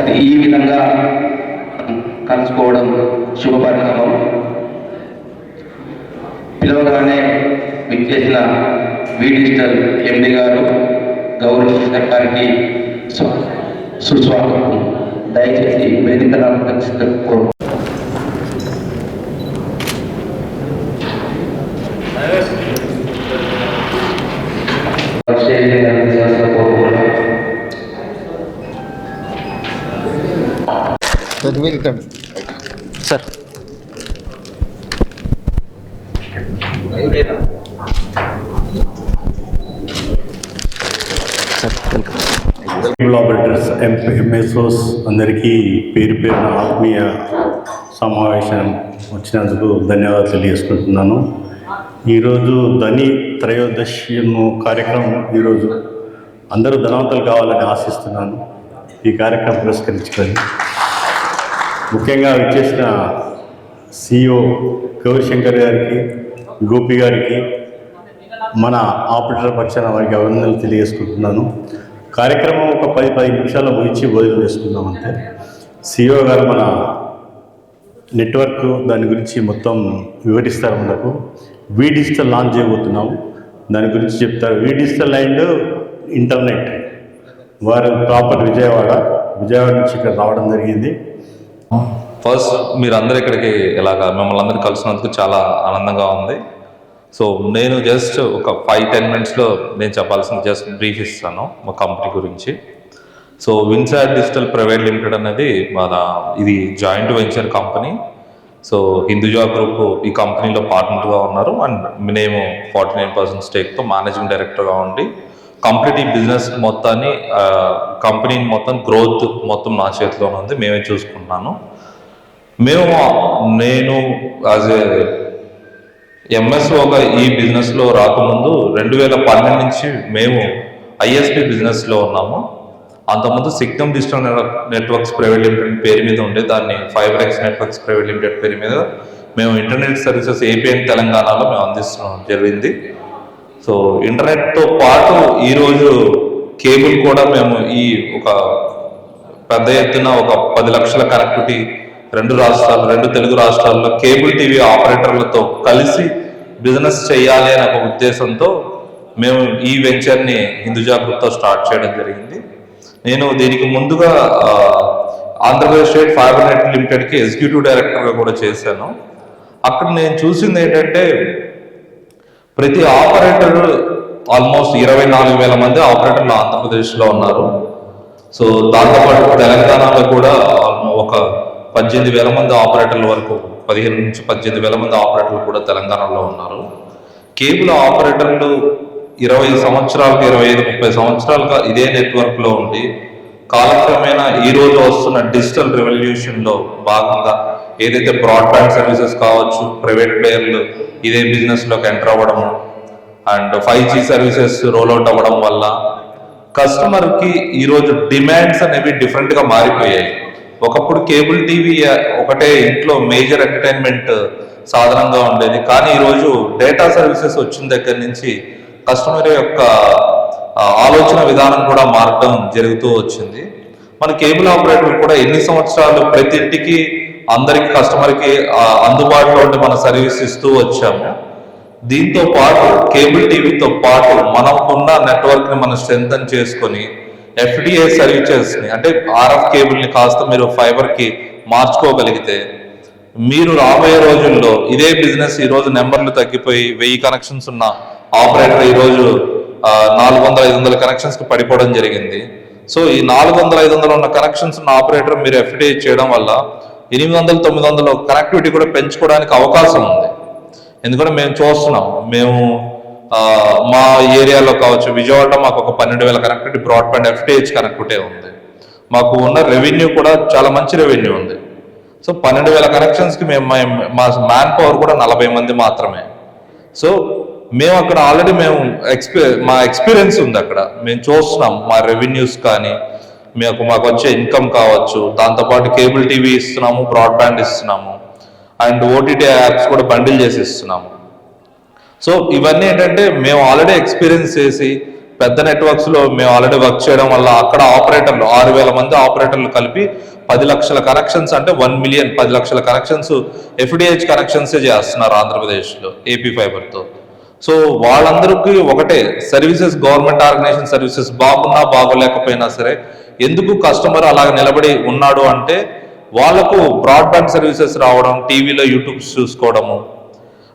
అది ఈ విధంగా కలుసుకోవడం శుభపరిణామం. పిలవగానే విచ్చేసిన వి డిజిటల్ ఎండి గారు గౌరవ గారికి సుస్వాగతం దయచేసి వేదిక కోరు. సార్. ఆపరేటర్స్ ఎంఎస్ఓస్ అందరికీ పేరు పేరున ఆత్మీయ సమావేశం వచ్చినందుకు ధన్యవాదాలు తెలియజేసుకుంటున్నాను. ఈరోజు ధని త్రయోదశిను కార్యక్రమం ఈరోజు అందరూ ధనవంతులు కావాలని ఆశిస్తున్నాను. ఈ కార్యక్రమం పురస్కరించుకొని ముఖ్యంగా ఇచ్చేసిన సిఇఓ గౌరీశంకర్ గారికి గోపి గారికి మన ఆపరేటర్ పక్షాన వారికి అభినందనలు తెలియజేసుకుంటున్నాను. కార్యక్రమం ఒక పది పది నిమిషాల్లో ముగించి వదిలి వేసుకుందామంటే సిఇఓ గారు మన నెట్వర్క్ దాని గురించి మొత్తం వివరిస్తారు మనకు. వి డిజిటల్ లాంచ్ చేయబోతున్నాం. దాని గురించి చెప్తారు. వి డిజిటల్ అండ్ ఇంటర్నెట్ వారు ప్రాపర్ విజయవాడ విజయవాడ నుంచి ఇక్కడ రావడం జరిగింది. ఫస్ట్ మీరందరూ ఇక్కడికి ఇలాగ మిమ్మల్ని అందరూ కలిసినందుకు చాలా ఆనందంగా ఉంది. సో నేను జస్ట్ ఒక ఫైవ్ టెన్ మినిట్స్లో నేను చెప్పాల్సింది జస్ట్ బ్రీఫ్ ఇస్తాను మా కంపెనీ గురించి. So Vinsar digital private limited అనేది మన ఇది joint venture company so Hinduja group ఈ కంపెనీలో పార్ట్నర్గా ఉన్నారు. అండ్ మేము ఫార్టీ నైన్ పర్సెంట్ స్టేక్తో మేనేజింగ్ డైరెక్టర్గా ఉండి కంప్లీట్ ఈ బిజినెస్ మొత్తాన్ని కంపెనీని మొత్తం గ్రోత్ మొత్తం నా చేతిలోనే ఉంది మేమే చూసుకుంటున్నాను. మేము నేను యాజ్ ఏ ఎంఎస్ఓగా ఈ బిజినెస్లో రాకముందు రెండు వేల పన్నెండు నుంచి మేము ఐఎస్పి బిజినెస్లో ఉన్నాము. అంతకుముందు Signum digital networks private limited పేరు మీద ఉండే దాన్ని fibre X networks private limited పేరు మీద మేము ఇంటర్నెట్ సర్వీసెస్ ఏపీఎన్ తెలంగాణలో మేము అందిస్తున్నాం జరిగింది. సో ఇంటర్నెట్తో పాటు ఈరోజు కేబుల్ కూడా మేము ఈ ఒక పెద్ద ఎత్తున ఒక పది లక్షల కనెక్టివిటీ రెండు రాష్ట్రాలు రెండు తెలుగు రాష్ట్రాల్లో కేబుల్ టీవీ ఆపరేటర్లతో కలిసి బిజినెస్ చేయాలి అనే ఒక ఉద్దేశంతో మేము ఈ వెంచర్ని హిందూజా గ్రూప్తో స్టార్ట్ చేయడం జరిగింది. నేను దీనికి ముందుగా ఆంధ్రప్రదేశ్ స్టేట్ ఫైబర్ నెట్ లిమిటెడ్కి ఎగ్జిక్యూటివ్ డైరెక్టర్గా కూడా చేశాను. అక్కడ నేను చూసింది ఏంటంటే ప్రతి ఆపరేటర్ ఆల్మోస్ట్ ఇరవై నాలుగు వేల మంది ఆపరేటర్లు ఆంధ్రప్రదేశ్లో ఉన్నారు. సో దాంతోపాటు తెలంగాణలో కూడా ఒక పద్దెనిమిది వేల మంది ఆపరేటర్ల వరకు పదిహేను నుంచి పద్దెనిమిది వేల మంది ఆపరేటర్లు కూడా తెలంగాణలో ఉన్నారు. కేబుల్ ఆపరేటర్లు ఇరవై సంవత్సరాలకు ఇరవై ఐదు ముప్పై సంవత్సరాలుగా ఇదే నెట్వర్క్లో ఉండి కాలక్రమేణా ఈ రోజు వస్తున్న డిజిటల్ రెవల్యూషన్లో భాగంగా ఏదైతే బ్రాడ్బ్యాండ్ సర్వీసెస్ కావచ్చు ప్రైవేట్ ప్లేయర్లు ఇదే బిజినెస్లోకి ఎంటర్ అవ్వడము and five G services rollout అవ్వడం వల్ల కస్టమర్కి ఈరోజు డిమాండ్స్ అనేవి డిఫరెంట్గా మారిపోయాయి. ఒకప్పుడు కేబుల్ టీవీ ఒకటే ఇంట్లో మేజర్ ఎంటర్టైన్మెంట్ సాధనంగా ఉండేది. కానీ ఈరోజు డేటా సర్వీసెస్ వచ్చిన దగ్గర నుంచి కస్టమర్ యొక్క ఆలోచన విధానం కూడా మారడం జరుగుతూ వచ్చింది. మన కేబుల్ ఆపరేటర్ కూడా ఎన్ని సంవత్సరాలు ప్రతి ఇంటికి అందరికి కస్టమర్కి అందుబాటులో ఉండి మన సర్వీస్ ఇస్తూ వచ్చాము. దీంతో పాటు కేబుల్ టీవీతో పాటు మనకున్న నెట్వర్క్ని మనం స్ట్రెంగ్ చేసుకొని ఎఫ్డిఏ సర్వీసెస్ని అంటే ఆర్ఎఫ్ కేబుల్ని కాస్త మీరు ఫైబర్కి మార్చుకోగలిగితే మీరు రాబోయే రోజుల్లో ఇదే బిజినెస్ ఈ రోజు నెంబర్లు తగ్గిపోయి వెయ్యి కనెక్షన్స్ ఉన్న ఆపరేటర్ ఈ రోజు నాలుగు వందల ఐదు వందల కనెక్షన్స్కి పడిపోవడం జరిగింది. సో ఈ నాలుగు వందల ఐదు వందలు ఉన్న కనెక్షన్స్ ఉన్న ఆపరేటర్ మీరు ఎఫ్డిఏ చేయడం వల్ల ఎనిమిది వందలు తొమ్మిది వందలు కనెక్టివిటీ కూడా పెంచుకోవడానికి అవకాశం ఉంది. ఎందుకంటే మేము చూస్తున్నాం మేము మా ఏరియాలో కావచ్చు విజయవాడలో మాకు ఒక పన్నెండు వేల కనెక్టివిటీ బ్రాడ్బ్యాండ్ ఎఫ్టిహెచ్ కనెక్టివిటీ ఉంది. మాకు ఉన్న రెవెన్యూ కూడా చాలా మంచి రెవెన్యూ ఉంది. సో పన్నెండు వేల కనెక్షన్స్కి మేము మా- మా మ్యాన్ పవర్ కూడా నలభై మంది మాత్రమే. సో మేము అక్కడ ఆల్రెడీ మేము ఎక్స్పీ మా ఎక్స్పీరియన్స్ ఉంది అక్కడ. మేము చూస్తున్నాం మా రెవెన్యూస్ కానీ మీకు మాకు వచ్చే ఇన్కమ్ కావచ్చు. దాంతోపాటు కేబుల్ టీవీ ఇస్తున్నాము బ్రాడ్బ్యాండ్ ఇస్తున్నాము. అండ్ ఓటీటీ యాప్స్ కూడా బండిల్ చేసి ఇస్తున్నాము. సో ఇవన్నీ ఏంటంటే మేము ఆల్రెడీ ఎక్స్పీరియన్స్ చేసి పెద్ద నెట్వర్క్స్లో మేము ఆల్రెడీ వర్క్ చేయడం వల్ల అక్కడ ఆపరేటర్లు ఆరు వేల మంది ఆపరేటర్లు కలిపి పది లక్షల కనెక్షన్స్ అంటే వన్ మిలియన్ పది లక్షల కనెక్షన్స్ ఎఫ్డిహెచ్ కనెక్షన్స్ చేస్తున్నారు ఆంధ్రప్రదేశ్లో ఏపీ ఫైబర్తో. సో వాళ్ళందరికీ ఒకటే సర్వీసెస్ గవర్నమెంట్ ఆర్గనైజేషన్ సర్వీసెస్ బాగున్నా బాగోలేకపోయినా సరే ఎందుకు కస్టమర్ అలాగ నిలబడి ఉన్నాడు అంటే వాళ్ళకు బ్రాడ్బ్యాండ్ సర్వీసెస్ రావడం టీవీలో యూట్యూబ్స్ చూసుకోవడము.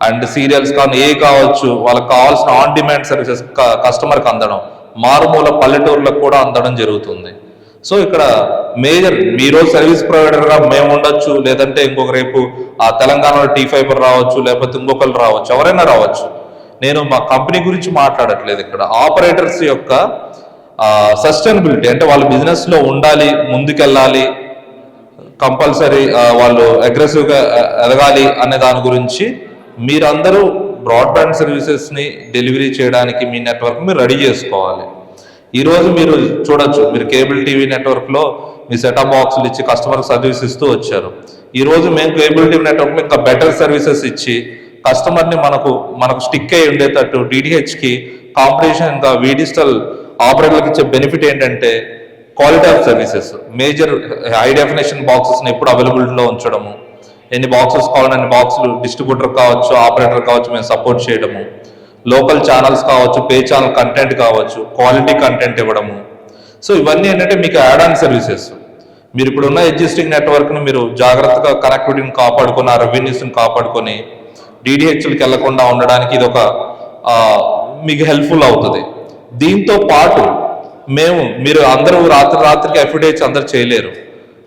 అండ్ సీరియల్స్ కానీ ఏ కావచ్చు వాళ్ళకి కావాల్సిన ఆన్ డిమాండ్ సర్వీసెస్ కస్టమర్కి అందడం. మారుమూల పల్లెటూర్లకు కూడా అందడం జరుగుతుంది. సో ఇక్కడ మేజర్ మీరు సర్వీస్ ప్రొవైడర్గా మేము ఉండొచ్చు లేదంటే ఇంకొక రేపు ఆ తెలంగాణలో టీ ఫైబర్ రావచ్చు లేకపోతే ఇంకొకరు రావచ్చు ఎవరైనా రావచ్చు. నేను మా కంపెనీ గురించి మాట్లాడట్లేదు ఇక్కడ. ఆపరేటర్స్ యొక్క సస్టైనబిలిటీ అంటే వాళ్ళ బిజినెస్లో ఉండాలి ముందుకెళ్ళాలి కంపల్సరీ వాళ్ళు అగ్రెసివ్గా ఎదగాలి అనే దాని గురించి మీరందరూ బ్రాడ్బ్యాండ్ సర్వీసెస్ని డెలివరీ చేయడానికి మీ నెట్వర్క్ మీరు రెడీ చేసుకోవాలి. ఈరోజు మీరు చూడొచ్చు మీరు కేబుల్ టీవీ నెట్వర్క్లో మీ సెటప్ బాక్సులు ఇచ్చి కస్టమర్ సర్వీస్ ఇస్తూ వచ్చారు. ఈరోజు మేము కేబుల్ టీవీ నెట్వర్క్లో ఇంకా బెటర్ సర్వీసెస్ ఇచ్చి కస్టమర్ని మనకు మనకు స్టిక్ అయి ఉండేటట్టు డిటిహెచ్కి కాంపిటీషన్ ఇంకా వీ డిజిటల్ ఆపరేటర్లకు ఇచ్చే బెనిఫిట్ ఏంటంటే quality of services major high definition బాక్సెస్ని ఎప్పుడు అవైలబిలిటీలో ఉంచడము. ఎన్ని బాక్సెస్ కావాలని అన్ని బాక్సులు డిస్ట్రిబ్యూటర్ కావచ్చు ఆపరేటర్ కావచ్చు మేము సపోర్ట్ చేయడము. లోకల్ ఛానల్స్ కావచ్చు పే ఛానల్ కంటెంట్ కావచ్చు క్వాలిటీ కంటెంట్ ఇవ్వడము. సో ఇవన్నీ ఏంటంటే మీకు యాడ్ ఆన్ సర్వీసెస్ మీరు ఇప్పుడున్న ఎగ్జిస్టింగ్ నెట్వర్క్ను మీరు జాగ్రత్తగా కనెక్టివిటీని కాపాడుకొని ఆ రెవెన్యూస్ని కాపాడుకొని డిడిహెచ్లకి వెళ్ళకుండా ఉండడానికి ఇది ఒక మీకు హెల్ప్ఫుల్ అవుతుంది. దీంతో పాటు మేము మీరు అందరూ రాత్రి రాత్రికి ఎఫ్డిహెచ్ అందరు చేయలేరు.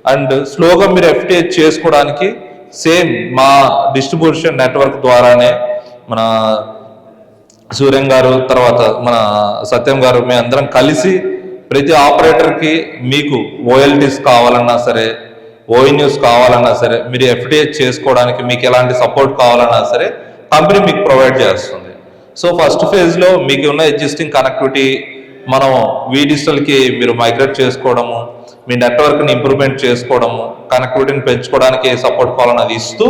అండ్ స్లోగా మీరు ఎఫ్డిహెచ్ చేసుకోవడానికి సేమ్ మా డిస్ట్రిబ్యూషన్ నెట్వర్క్ ద్వారానే మన సూర్యం గారు తర్వాత మన సత్యం గారు మేము అందరం కలిసి ప్రతి ఆపరేటర్కి మీకు ఓఎల్టీస్ కావాలన్నా సరే ఓఎన్యూస్ కావాలన్నా సరే మీరు ఎఫ్డిహెచ్ చేసుకోవడానికి మీకు ఎలాంటి సపోర్ట్ కావాలన్నా సరే కంపెనీ మీకు ప్రొవైడ్ చేస్తుంది. సో ఫస్ట్ ఫేజ్లో మీకు ఉన్న ఎగ్జిస్టింగ్ కనెక్టివిటీ మనం వీ డిజిటల్కి మీరు మైగ్రేట్ చేసుకోవడము మీ నెట్వర్క్ని ఇంప్రూవ్మెంట్ చేసుకోవడము కనెక్టివిటీని పెంచుకోవడానికి సపోర్ట్ కావాలని ఇస్తూ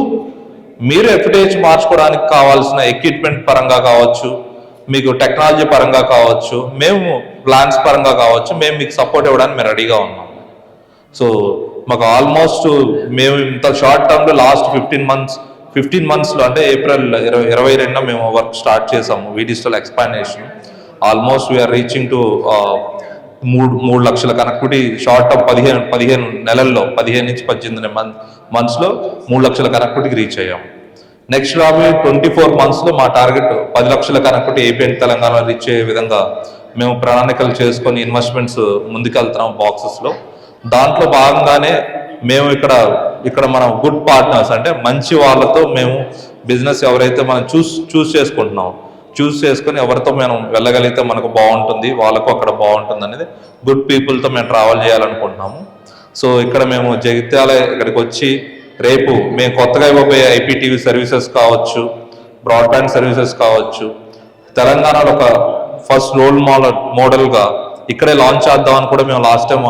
మీరు ఎఫిటేజ్ మార్చుకోవడానికి కావాల్సిన ఎక్విప్మెంట్ పరంగా కావచ్చు మీకు టెక్నాలజీ పరంగా కావచ్చు మేము ప్లాన్స్ పరంగా కావచ్చు మేము మీకు సపోర్ట్ ఇవ్వడానికి మేము రెడీగా ఉన్నాం. సో మాకు ఆల్మోస్ట్ మేము ఇంత షార్ట్ టర్మ్లో లాస్ట్ ఫిఫ్టీన్ మంత్స్ ఫిఫ్టీన్ మంత్స్లో అంటే ఏప్రిల్ ఇరవై ఇరవై రెండున మేము వర్క్ స్టార్ట్ చేసాము. We expansion almost we're reaching to మూడు మూడు లక్షల కనెక్టివిటీ షార్ట్ ఆఫ్ పదిహేను పదిహేను నెలల్లో పదిహేను నుంచి పద్దెనిమిది మంత్ మంత్స్లో మూడు లక్షల కనెక్టివిటీకి రీచ్ అయ్యాము నెక్స్ట్ రాబోయే ట్వంటీ ఫోర్ మంత్స్లో మా టార్గెట్ పది లక్షల connectivity AP and Telangana reach అయ్యే విధంగా మేము ప్రణాళికలు చేసుకొని ఇన్వెస్ట్మెంట్స్ ముందుకెళ్తున్నాం బాక్సెస్లో దాంట్లో భాగంగానే మేము ఇక్కడ ఇక్కడ మనం గుడ్ పార్ట్నర్స్ అంటే మంచి వాళ్ళతో మేము బిజినెస్ ఎవరైతే మనం చూస్ చూస్ చేసుకుంటున్నాం చూస్ చేసుకొని ఎవరితో మనం వెళ్ళగలిగితే మనకు బాగుంటుంది వాళ్ళకు అక్కడ బాగుంటుంది అనేది గుడ్ పీపుల్తో మేము ట్రావెల్ చేయాలనుకుంటున్నాము. సో ఇక్కడ మేము జగిత్యాల ఇక్కడికి వచ్చి రేపు మేము కొత్తగా ఇవ్వబోయే ఐపీటీవీ సర్వీసెస్ కావచ్చు బ్రాడ్బ్యాండ్ సర్వీసెస్ కావచ్చు తెలంగాణలో ఒక ఫస్ట్ రోల్ మోడల్ మోడల్గా ఇక్కడే లాంచ్ చేద్దామని కూడా మేము లాస్ట్ టైం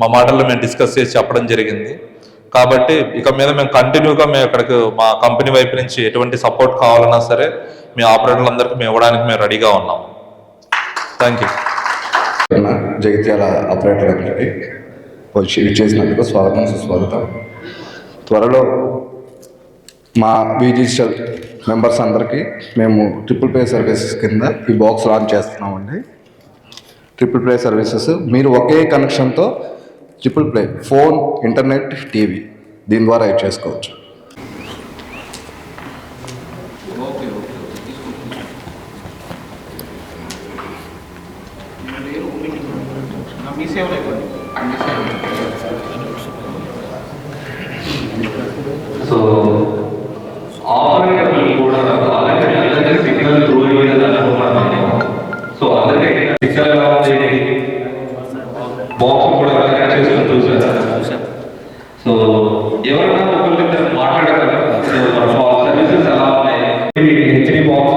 మా మాటల్లో మేము డిస్కస్ చేసి చెప్పడం జరిగింది. కాబట్టి ఇక మీద మేము కంటిన్యూగా మేము ఇక్కడికి మా కంపెనీ వైపు నుంచి ఎటువంటి సపోర్ట్ కావాలన్నా సరే మీ ఆపరేటర్లందరికీ మేము ఇవ్వడానికి మేము రెడీగా ఉన్నాం. థ్యాంక్ యూ జగిత్యాల ఆపరేటర్ చేసినందుకు స్వాగతం సుస్వాగతం. త్వరలో మా వి మెంబర్స్ అందరికీ మేము ట్రిపుల్ ప్లే సర్వీసెస్ కింద ఈ బాక్స్ లాంచ్ చేస్తున్నామండి. ట్రిపుల్ ప్లే సర్వీసెస్ మీరు ఒకే కనెక్షన్తో triple play phone internet TV. దీని ద్వారా ఇది చేసుకోవచ్చు. సో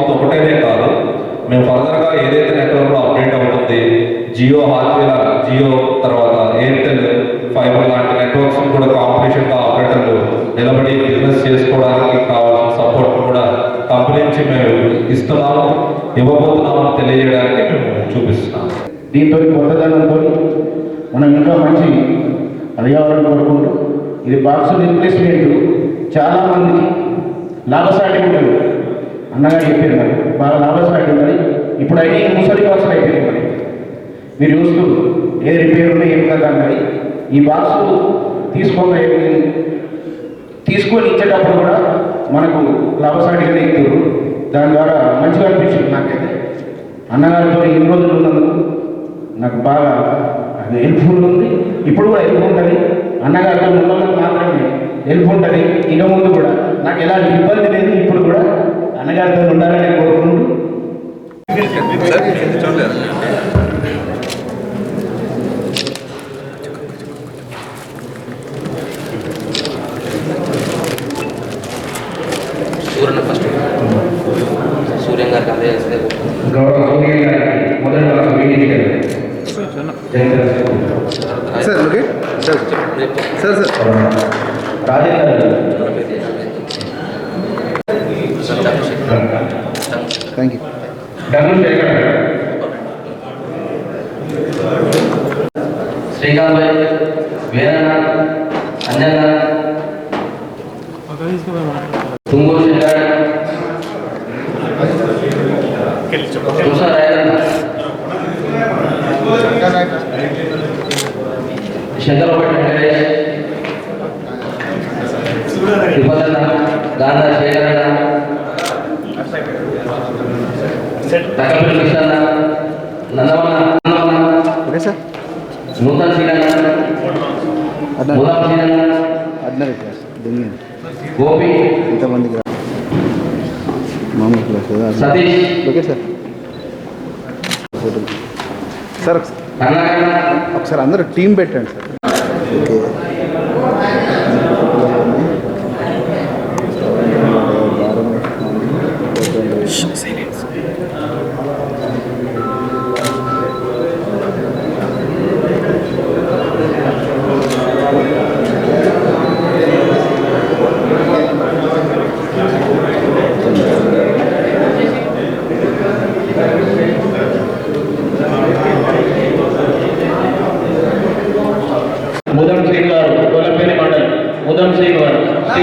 హెచ్డి ఒకటేనే కాదు. మేము ఫర్దర్గా ఏదైతే నెట్వర్క్లో అప్డేట్ అవుతుంది జియో హార్ట్వేర్ జియో తర్వాత ఎయిర్టెల్ ఫైబర్ లాంటి నెట్వర్క్స్ కూడా కాంపిటీషన్గా ఆపరేటర్లు నిలబడి బిజినెస్ చేసుకోవడానికి కావాల్సిన సపోర్ట్ కూడా కంపెనీ నుంచి మేము ఇస్తున్నాము ఇవ్వబోతున్నాము తెలియజేయడానికి మేము చూపిస్తున్నాము. దీంతో కొత్తదనంతో మనం ఇంకా మంచి పర్యావరణం కోరుకుంటూ ఇది బాక్స్ రిప్లేస్మెంట్ చాలా మందికి లాభసాటి ఉంటుంది అన్నగారు చెప్పారు మరి. బాగా లాభసాటి ఉంటుంది ఇప్పుడు అన్ని ముసలి బాక్సులు అయిపోయింది మరి. మీరు చూస్తూ ఏ రిపేర్ ఉన్నాయి ఏం కదా మరి ఈ బాక్స్ తీసుకోగా తీసుకొని ఇచ్చేటప్పుడు కూడా మనకు లాభసాటిగానే ఇస్తారు దాని ద్వారా మంచిగా అనిపించింది నాకైతే. అన్నగారితో ఎన్ని రోజులు ఉన్నందుకు నాకు బాగా అది హెల్ప్ఫుల్ ఉంది. ఇప్పుడు కూడా హెల్ప్ ఉంటుంది. అన్నగారితో ఉన్నందుకు మాత్రమే హెల్ప్ ఉంటుంది. ఇక ముందు కూడా నాకు ఎలాంటి ఇబ్బంది లేదు. అన్నగారితో ఉండాలని కోరుకుంటూ సూర్యన ఫస్ట్ సూర్యం గారికి అందజేస్తే గౌరవ సూర్య గారికి మొదటి class Vedika sir okay sir sir sir Rajendra thank you డబ్బులు శేఖర్ శ్రీకాంత్ భాయ్ వీరన్న అంజన్న తుంగూరు శంకర్ చూసా రాయలన్న శంకరపట్టి వెంకటేష్ తిరుపతన్న గాంధా శేఖరన్న తక్కపల్లి కృష్ణన్న నందవన్న నందవన్న ఓకే సార్. నూతన శ్రీరన్న శ్రీరన్న Gopi Satish. Okay sir. Sir ఒకసారి- అందరూ టీం పెట్టండి సార్. ఓకే.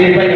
గారు